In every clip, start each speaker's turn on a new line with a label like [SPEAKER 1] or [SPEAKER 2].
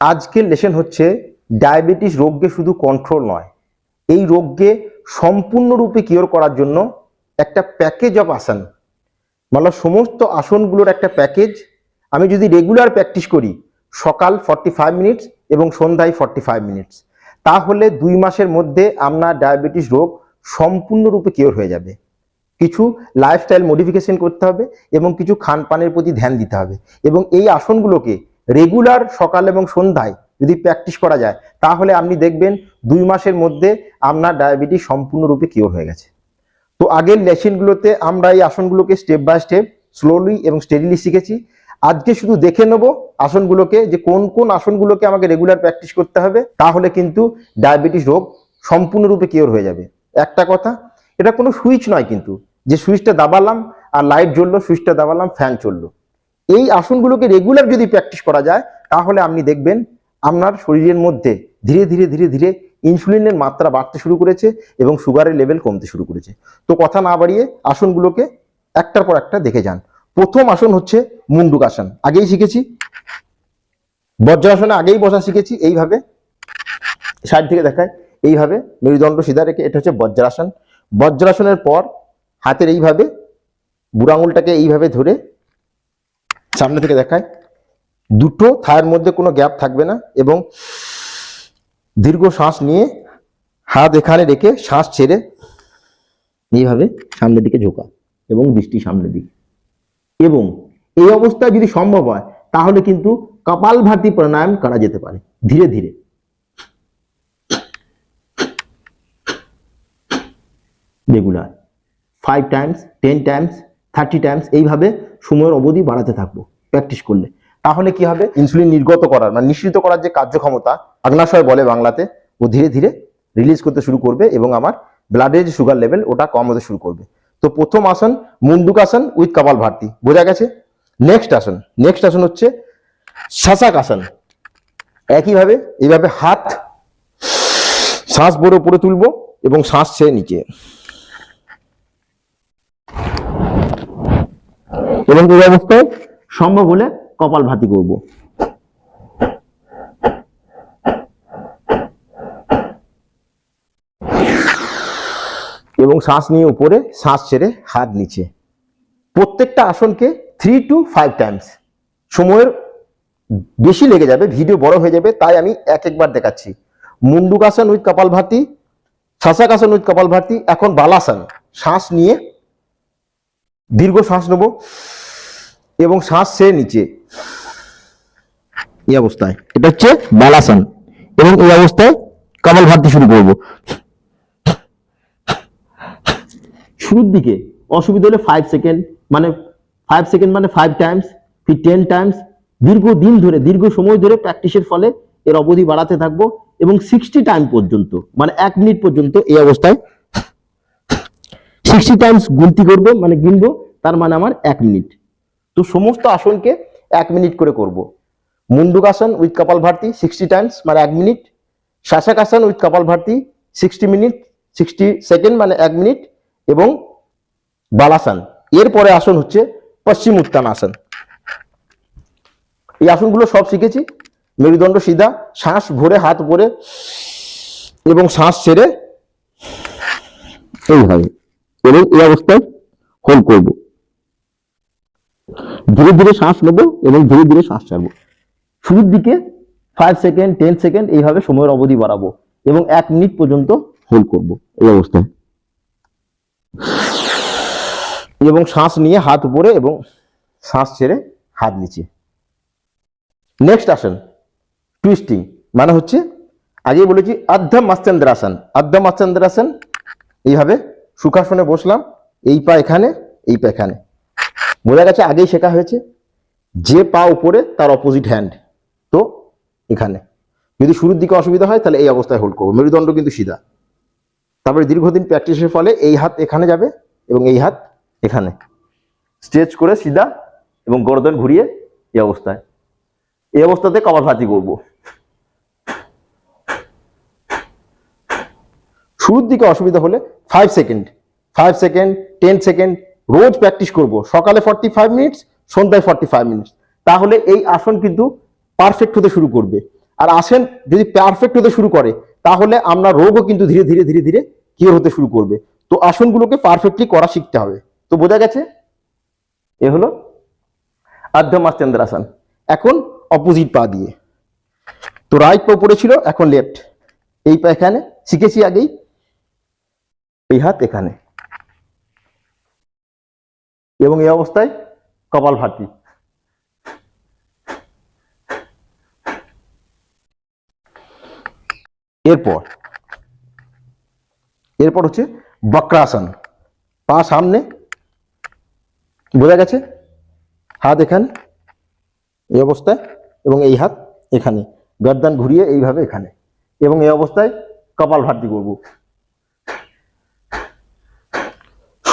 [SPEAKER 1] আজকের লেসন হচ্ছে ডায়াবেটিস রোগকে শুধু কন্ট্রোল নয়। এই রোগকে সম্পূর্ণরূপে কিওর করার জন্য একটা প্যাকেজ অফ আসন। মানে সমস্ত আসনগুলোর একটা প্যাকেজ আমি যদি রেগুলার প্র্যাকটিস করি, সকাল ফর্টি ফাইভ মিনিটস এবং সন্ধ্যায় ফর্টি ফাইভ মিনিটস তাহলে দুই মাসের মধ্যে আপনার ডায়াবেটিস রোগ সম্পূর্ণরূপে কিওর হয়ে যাবে। কিছু লাইফস্টাইল মডিফিকেশন করতে হবে এবং কিছু খানপানের প্রতি ধ্যান দিতে হবে। এবং এই আসনগুলোকে রেগুলার সকাল এবং সন্ধ্যায় যদি প্র্যাকটিস করা যায়, তাহলে আপনি দেখবেন দুই মাসের মধ্যে আপনার ডায়াবেটিস সম্পূর্ণরূপে কিওর হয়ে গেছে। তো আগের লেসনগুলোতে আমরা এই আসনগুলোকে স্টেপ বাই স্টেপ স্লোলি এবং স্টেডিলি শিখেছি। আজকে শুধু দেখে নেব আসনগুলোকে যে কোন কোন আসনগুলোকে আমাকে রেগুলার প্র্যাকটিস করতে হবে, তাহলে কিন্তু ডায়াবেটিস রোগ সম্পূর্ণরূপে কিওর হয়ে যাবে। একটা কথা, এটা কোনো সুইচ নয় কিন্তু। যে সুইচটা দাবালাম আর লাইট জ্বললো সুইচটা দাবালাম ফ্যান চলল। এই আসনগুলোকে রেগুলার যদি প্র্যাকটিস করা যায়, তাহলে আপনি দেখবেন আপনার শরীরের মধ্যে ধীরে ধীরে ধীরে ধীরে ইনসুলিনের মাত্রা বাড়তে শুরু করেছে এবং সুগারের লেভেল কমতে শুরু করেছে। তো কথা না বাড়িয়ে আসনগুলোকে একটার পর একটা দেখে যান। প্রথম আসন হচ্ছে মুন্ডুক আসন। আগেই শিখেছি। বজ্রাসনে আগেই বসা শিখেছি। এইভাবে সাইড থেকে দেখায়। এইভাবে মেরুদণ্ড সিধা রেখে এটা হচ্ছে বজ্রাসন। বজ্রাসনের পর হাতের এইভাবে বুড়ো আঙুলটাকে এইভাবে ধরে সামনে থেকে দেখায় দুটো থায়ের মধ্যে কোনো গ্যাপ থাকবে না এবং দীর্ঘ শ্বাস নিয়ে হাত এখানে রেখে শ্বাস ছেড়ে এইভাবে সামনের দিকে ঝোঁকা এবং দৃষ্টি সামনের দিকে। এবং এই অবস্থায় যদি সম্ভব হয়, তাহলে কিন্তু কপালভাতি প্রাণায়াম করা যেতে পারে, ধীরে ধীরে। Regular. Five times ten times thirty times এইভাবে সময়ের অবধি বাড়াতে থাকব প্র্যাকটিস করলে। তাহলে কি হবে? ইনসুলিন নির্গত করার মানে নিঃসৃত করার যে কার্যক্ষমতা আগ্নাশয় বলে বাংলাতে, ও ধীরে ধীরে রিলিজ করতে শুরু করবে এবং আমার ব্লাডের যে সুগার লেভেল ওটা কম হতে শুরু করবে। তো প্রথম আসন, মুন্ডুক আসন উইথ কপাল ভারতী। বোঝা গেছে? নেক্সট আসন নেক্সট আসন হচ্ছে শাসাক আসন। একইভাবে, এইভাবে হাত, শ্বাস বড় উপরে তুলবো এবং শ্বাস ছেড়ে নিচে। এবং এই অবস্থায় সম্ভব হলে কপাল ভাতি করব। এবং শ্বাস নিয়ে উপরে, শ্বাস ছেড়ে হাত নিচে। প্রত্যেকটা আসনকে থ্রি টু ফাইভ টাইমস সময়ের বেশি লেগে যাবে, ভিডিও বড় হয়ে যাবে, তাই আমি এক একবার দেখাচ্ছি। মুন্ডুকাসন উইথ কপাল ভাতি, শাসাকাসন উইথ কপাল ভাতি, এখন বালাসন। শ্বাস নিয়ে দীর্ঘ শ্বাস নেব এবং শ্বাস সে নিচে। এই অবস্থায়। এটা হচ্ছে বালাসন। এবং এই অবস্থায় কপাল ভাতি শুরু করব। শুরুর দিকে অসুবিধা হলে ফাইভ সেকেন্ড মানে ফাইভ সেকেন্ড মানে ফাইভ টাইমস ফির টেন টাইমস দীর্ঘ দিন ধরে, দীর্ঘ সময় ধরে প্র্যাকটিসের ফলে এর অবধি বাড়াতে থাকব এবং সিক্সটি টাইম পর্যন্ত মানে এক মিনিট পর্যন্ত এই অবস্থায় সিক্সটি টাইমস গুনতি করব মানে গিনবো, তার মানে আমার এক মিনিট। তো সমস্ত আসনকে এক মিনিট করে করব। মুন্ডুকাসন উইথ কপাল ভারতী সিক্সটি টাইমস মানে এক মিনিট। শাসাকাসন উইথ কপাল ভারতী সিক্সটি মিনিট সিক্সটি সেকেন্ড মানে এক মিনিট। এবং বালাসন এরপরে আসন হচ্ছে পশ্চিম উত্তান আসন। এই আসনগুলো সব শিখেছি। মেরুদণ্ড সিধা, শ্বাস ভরে হাত উপরে এবং শ্বাস ছেড়ে এইভাবে। এবং এই অবস্থায় হোল্ড করব। ধীরে ধীরে শ্বাস নেব এবং ধীরে ধীরে শ্বাস ছাড়বো। শুরুর দিকে ফাইভ সেকেন্ড টেন সেকেন্ড এইভাবে সময়ের অবধি বাড়াবো এবং এক মিনিট পর্যন্ত হোল্ড করব এই অবস্থায়। এবং শ্বাস নিয়ে হাত উপরে এবং শ্বাস ছেড়ে হাত নিচে। নেক্সট আসন টুইস্টিং মানে হচ্ছে আগে বলেছি অর্ধ মস্তেন্দ্রাসন। অর্ধ মস্তেন্দ্রাসন এইভাবে সুখাসনে বসলাম, এই পা এখানে, এই পা এখানে। বোঝা গেছে আগেই শেখা হয়েছে, যে পা উপরে, তার অপোজিট হ্যান্ড তো এখানে। যদি শুরুর দিকে অসুবিধা হয়, তাহলে এই অবস্থায় হোল্ড করব। মেরুদণ্ড কিন্তু সিধা। তারপরে দীর্ঘদিন প্র্যাকটিসের ফলে এই হাত এখানে যাবে এবং এই হাত এখানে। স্ট্রেচ করে সিধা এবং গর্দন ঘুরিয়ে এই অবস্থায়। এই অবস্থাতে কপাল ভাতি করব। শুরুর দিকে অসুবিধা হলে five second five second ten second রোজ প্র্যাকটিস করব। সকালে ফর্টি ফাইভ মিনিটস সন্ধ্যায় ফর্টি ফাইভ মিনিটস তাহলে এই আসন কিন্তু পারফেক্ট হতে শুরু করবে। আর আসেন, যদি পারফেক্ট হতে শুরু করে, তাহলে আমরা রোগও কিন্তু ধীরে ধীরে ধীরে ধীরে কিওর হতে শুরু করবে। তো আসনগুলোকে পারফেক্টলি করা শিখতে হবে। তো বোঝা গেছে? এ হলো আর্ধমাস্তেন্দ্রাসন এখন অপোজিট পা দিয়ে। তো রাইট পা উপরে ছিল, এখন লেফট এই পা এখানে, শিখেছি আগেই। এই হাত এখানে। এবং এই অবস্থায় কপাল ভাতি। এরপর এরপর হচ্ছে বক্রাসন। পা সামনে, বোঝা গেছে? হাত এখানে, এই অবস্থায়, এবং এই হাত এখানে। গর্দান ঘুরিয়ে এইভাবে এখানে। এবং এই অবস্থায় কপাল ভাতি করব।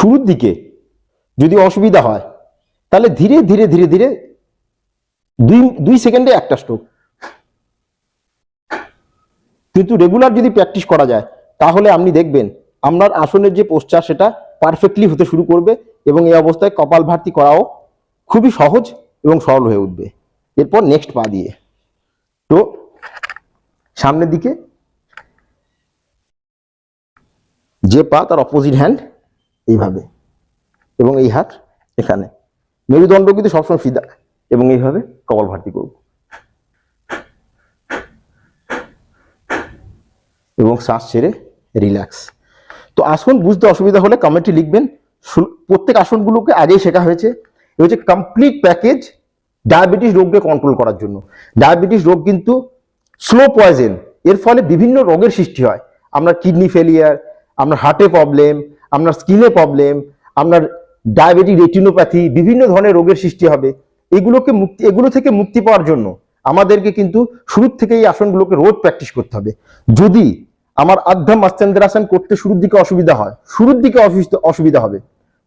[SPEAKER 1] শুরুর দিকে যদি অসুবিধা হয়, তাহলে ধীরে ধীরে ধীরে ধীরে দুই দুই সেকেন্ডে একটা স্ট্রোক কিন্তু রেগুলার যদি প্র্যাকটিস করা যায়, তাহলে আপনি দেখবেন আপনার আসনের যে পোস্টার সেটা পারফেক্টলি হতে শুরু করবে এবং এই অবস্থায় কপাল ভাতি করাও খুবই সহজ এবং সরল হয়ে উঠবে। এরপর নেক্সট পা দিয়ে। তো সামনের দিকে যে পা, তার অপোজিট হ্যান্ড এইভাবে। এবং এই হাত এখানে। মেরুদণ্ড কিন্তু সবসময় সিধা এবং এইভাবে কপাল ভাতি করব। এবং শ্বাস ছেড়ে রিল্যাক্স তো আসন, বুঝতে অসুবিধা হলে কমেন্টে লিখবেন। প্রত্যেক আসনগুলোকে আগেই শেখা হয়েছে। এ হচ্ছে কমপ্লিট প্যাকেজ ডায়াবেটিস রোগকে কন্ট্রোল করার জন্য। ডায়াবেটিস রোগ কিন্তু স্লো পয়জেন এর ফলে বিভিন্ন রোগের সৃষ্টি হয়। আমরা কিডনি ফেলিয়ার আমরা হার্টে প্রবলেম আপনার স্কিনে প্রবলেম আপনার ডায়াবেটিক রেটিনোপ্যাথি বিভিন্ন ধরনের রোগের সৃষ্টি হবে। এগুলোকে মুক্তি, এগুলো থেকে মুক্তি পাওয়ার জন্য আমাদেরকে কিন্তু শুরু থেকে এই আসনগুলোকে রোজ প্র্যাকটিস করতে হবে। যদি আমার আধ্যাম মাস্তেন্দ্রাসন করতে শুরুর দিকে অসুবিধা হয়, শুরুর দিকে অসুবিধা হবে।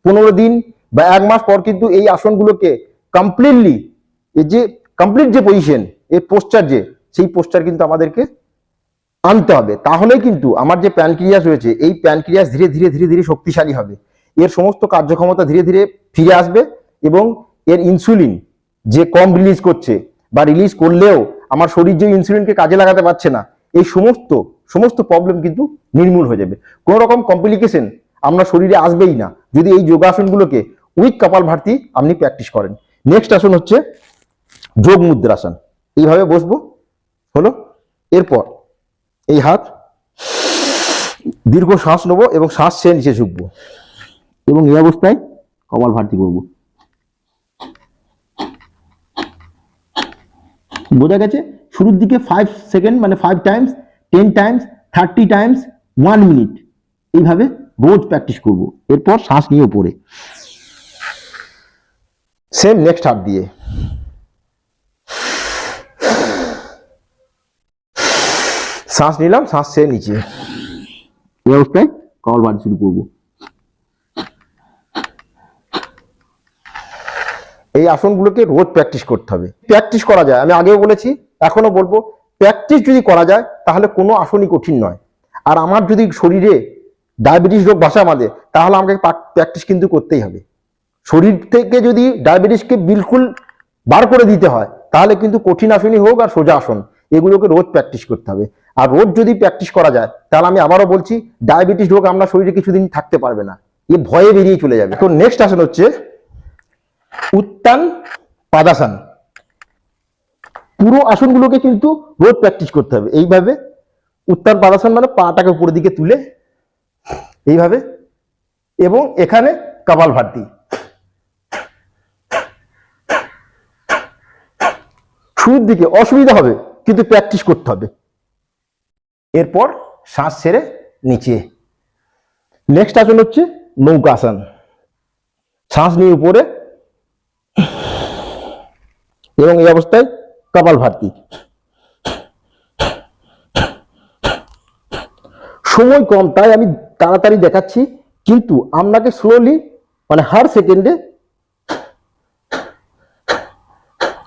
[SPEAKER 1] পনেরো দিন বা এক মাস পর কিন্তু এই আসনগুলোকে কমপ্লিটলি এর যে কমপ্লিট যে পজিশন এর পোস্টার যে, সেই পোস্টার কিন্তু আমাদেরকে আনতে হবে। তাহলেই কিন্তু আমার যে প্যানক্রিয়াস রয়েছে, এই প্যানক্রিয়াস ধীরে ধীরে ধীরে ধীরে শক্তিশালী হবে। এর সমস্ত কার্যক্ষমতা ধীরে ধীরে ফিরে আসবে এবং এর ইনসুলিন যে কম রিলিজ করছে বা রিলিজ করলেও আমার শরীর যে ইনসুলিনকে কাজে লাগাতে পারছে না, এই সমস্ত সমস্ত প্রবলেম কিন্তু নির্মূল হয়ে যাবে। কোনো রকম কমপ্লিকেশন আপনার শরীরে আসবেই না যদি এই যোগাসনগুলোকে উইক কপাল ভারতী আপনি প্র্যাকটিস করেন। নেক্সট আসন হচ্ছে যোগ মুদ্রাসন। এইভাবে বসবো। হলো? এরপর এই হাত, দীর্ঘ শ্বাস নেব এবং শ্বাস ছেড়ে নিচে ঝুঁকবো। এবং এই অবস্থায় কপাল ভারতী করব। বোঝা গেছে? শুরুর দিকে ফাইভ সেকেন্ড মানে five times ten times thirty times one minute এইভাবে রোজ প্র্যাকটিস করব। এরপর শ্বাস নিয়ে উপরে। সেম নেক্সট হাত দিয়ে। শ্বাস নিলাম শ্বাস ছেড়ে নিচে। এই অবস্থায় কপাল ভারতী শুরু করব। এই আসনগুলোকে রোজ প্র্যাকটিস করতে হবে। প্র্যাকটিস করা যায় আমি আগেও বলেছি এখনও বলব প্র্যাকটিস যদি করা যায় তাহলে কোনো আসনই কঠিন নয়। আর আমার যদি শরীরে ডায়াবেটিস রোগ বাসা বাঁধে তাহলে আমাকে প্র্যাকটিস কিন্তু করতেই হবে। শরীর থেকে যদি ডায়াবেটিসকে বিলকুল বার করে দিতে হয় তাহলে কিন্তু কঠিন আসনই হোক আর সোজা আসন। এগুলোকে রোজ প্র্যাকটিস করতে হবে। আর রোজ যদি প্র্যাকটিস করা যায়, তাহলে আমি আবারও বলছি ডায়াবেটিস রোগ আমরা শরীরে কিছুদিন থাকতে পারবে না। এ ভয়ে বেরিয়ে চলে যাবে। তো নেক্সট আসন হচ্ছে উত্তান পাদাসান। পুরো আসনগুলোকে কিন্তু রোজ প্র্যাকটিস করতে হবে। এইভাবে উত্তান পাদাসান মানে পাটাকে উপরের দিকে তুলে, এইভাবে, এবং এখানে কপাল ভাতি শুরুর দিকে অসুবিধা হবে, কিন্তু প্র্যাকটিস করতে হবে। এরপর শ্বাস ছেড়ে নিচে। নেক্সট আসন হচ্ছে নৌকাসন শ্বাস নিয়ে উপরে। এবং এই অবস্থায় কপাল ভাতি সময় কম, তাই আমি তাড়াতাড়ি দেখাচ্ছি, কিন্তু আপনাকে স্লোলি মানে হার সেকেন্ডে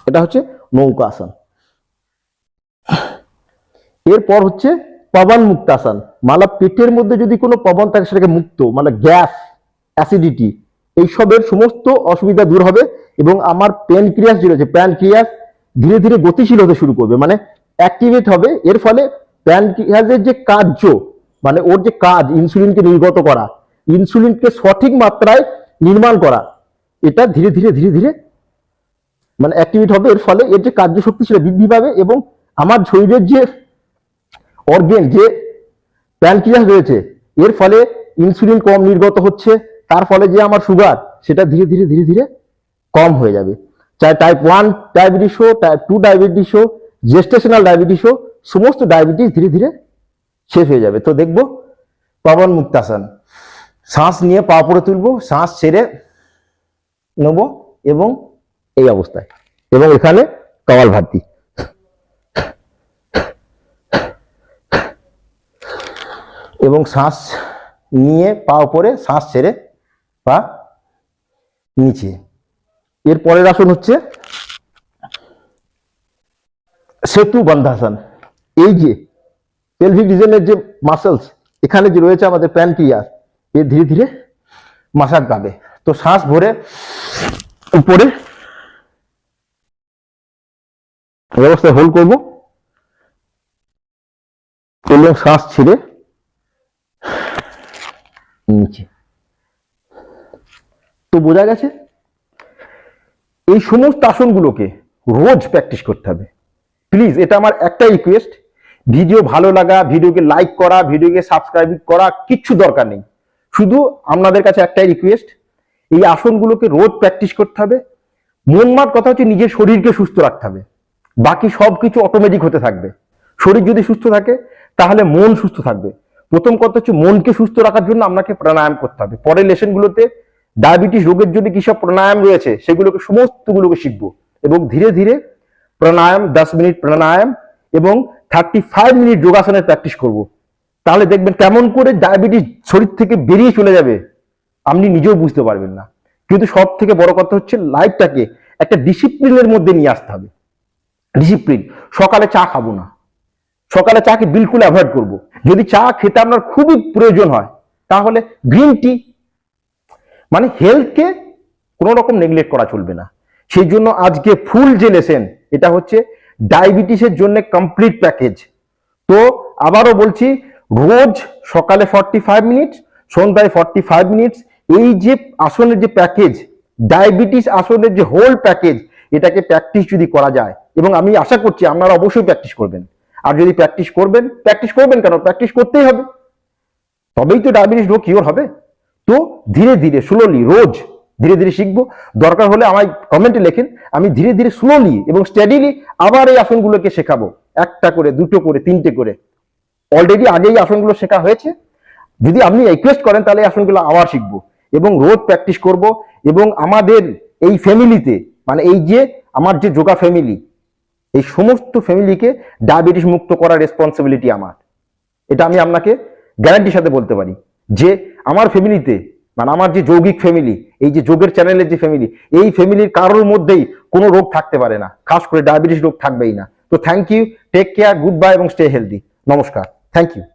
[SPEAKER 1] এটা হচ্ছে নৌকা আসন। এরপর হচ্ছে পবন মুক্ত আসন মালা পেটের মধ্যে যদি কোনো পবন থাকে, সেটাকে মুক্ত মানে গ্যাস অ্যাসিডিটি এইসবের সমস্ত অসুবিধা দূর হবে এবং আমার প্যানক্রিয়াস যে রয়েছে প্যানক্রিয়াস ধীরে ধীরে গতিশীল হতে শুরু করবে মানে অ্যাক্টিভেট হবে। এর ফলে প্যানক্রিয়াসের যে কার্য মানে ওর যে কাজ ইনসুলিনকে নির্গত করা ইনসুলিনকে সঠিক মাত্রায় নির্মাণ করা, এটা ধীরে ধীরে ধীরে ধীরে মানে অ্যাক্টিভেট হবে। এর ফলে এর যে কার্যশক্তি সেটা বৃদ্ধি পাবে এবং আমার শরীরের যে অর্গেন যে প্যানক্রিয়াস রয়েছে, এর ফলে ইনসুলিন কম নির্গত হচ্ছে, তার ফলে যে আমার সুগার সেটা ধীরে ধীরে ধীরে ধীরে কম হয়ে যাবে। চাই টাইপ ওয়ান ডায়াবেটিস হোক টাইপ টু ডায়াবেটিস হোক জেস্টেশনাল ডায়াবেটিস হোক সমস্ত ডায়াবেটিস ধীরে ধীরে শেষ হয়ে যাবে। তো দেখব পবন মুক্তাসন। শ্বাস নিয়ে পা পরে তুলবো, শ্বাস ছেড়ে নেব এবং এই অবস্থায়। এবং এখানে কপাল ভাতি। এবং শ্বাস নিয়ে পা উপরে, শ্বাস ছেড়ে পা নিচে। এর পরের আসন হচ্ছে সেতু বন্ধাসন। এই যে পেলভিক রিজনের যে মাসেলস এখানে যে রয়েছে আমাদের প্যানক্রিয়াস এ ধীরে ধীরে মাসাজ পাবে। তো শ্বাস ভরে উপরে অবস্থায় হোল্ড করব এবং শ্বাস ছেড়ে নিচে। তো বোঝা গেছে, এই সমস্ত আসনগুলোকে রোজ প্র্যাকটিস করতে হবে। প্লিজ এটা আমার একটা রিকোয়েস্ট ভিডিও ভালো লাগা, ভিডিওকে লাইক করা, ভিডিওকে সাবস্ক্রাইব করা কিচ্ছু দরকার নেই। শুধু আপনাদের কাছে একটাই রিকোয়েস্ট এই আসনগুলোকে রোজ প্র্যাকটিস করতে হবে। মন মার কথা হচ্ছে নিজের শরীরকে সুস্থ রাখতে হবে। বাকি সব কিছু অটোমেটিক হতে থাকবে। শরীর যদি সুস্থ থাকে, তাহলে মন সুস্থ থাকবে। প্রথম কথা হচ্ছে মনকে সুস্থ রাখার জন্য আপনাকে প্রাণায়াম করতে হবে। পরের লেসনগুলোতে ডায়াবেটিস রোগের জন্য কি সব প্রাণায়াম রয়েছে, সেগুলোকে সমস্তগুলোকে শিখব এবং ধীরে ধীরে প্রাণায়াম, দশ মিনিট প্রাণায়াম এবং থার্টি ফাইভ মিনিট যোগাসনের প্র্যাকটিস করব। তাহলে দেখবেন কেমন করে ডায়াবেটিস শরীর থেকে বেরিয়ে চলে যাবে, আপনি নিজেও বুঝতে পারবেন না। কিন্তু সব থেকে বড় কথা হচ্ছে লাইফটাকে একটা ডিসিপ্লিনের মধ্যে নিয়ে আসতে হবে। ডিসিপ্লিন সকালে চা খাব না। সকালে চাকে বিলকুল অ্যাভয়েড করব। যদি চা খেতে আপনার খুবই প্রয়োজন হয়, তাহলে গ্রিন টি মানে হেলথকে কোনো রকম নেগলেক্ট করা চলবে না। সেই জন্য আজকে ফুল যে লেসেন এটা হচ্ছে ডায়াবেটিসের জন্য কমপ্লিট প্যাকেজ তো আবারও বলছি, রোজ সকালে ফর্টি ফাইভ মিনিটস সন্ধ্যায় ফর্টি ফাইভ মিনিটস এই যে আসনের যে প্যাকেজ ডায়াবেটিস আসনের যে হোল প্যাকেজ এটাকে প্র্যাকটিস যদি করা যায়, এবং আমি আশা করছি আপনারা অবশ্যই প্র্যাকটিস করবেন। আর যদি প্র্যাকটিস করবেন প্র্যাকটিস করবেন কেন? প্র্যাকটিস করতেই হবে। তবেই তো ডায়াবেটিস রোগ কিওর হবে। তো ধীরে ধীরে স্লোলি রোজ ধীরে ধীরে শিখব। দরকার হলে আমায় কমেন্টে লেখেন। আমি ধীরে ধীরে স্লোলি এবং স্টেডিলি আবার এই আসনগুলোকে শেখাবো। একটা করে, দুটো করে, তিনটে করে। অলরেডি আগেই আসনগুলো শেখা হয়েছে। যদি আপনি রিকোয়েস্ট করেন, তাহলে এই আসনগুলো আবার শিখব। এবং রোজ প্র্যাকটিস করব এবং আমাদের এই ফ্যামিলিতে মানে এই যে, আমার যে যোগা ফ্যামিলি এই সমস্ত ফ্যামিলিকে ডায়াবেটিস মুক্ত করার রেসপন্সিবিলিটি আমার। এটা আমি আপনাকে গ্যারান্টির সাথে বলতে পারি। যে আমার ফ্যামিলিতে মানে আমার যে যৌগিক ফ্যামিলি এই যে যোগের চ্যানেলের যে ফ্যামিলি এই ফ্যামিলির কারোর মধ্যেই কোনো রোগ থাকতে পারে না। খাস করে ডায়াবেটিস রোগ থাকবেই না। তো thank you take care goodbye এবং স্টে হেলদি নমস্কার। Thank you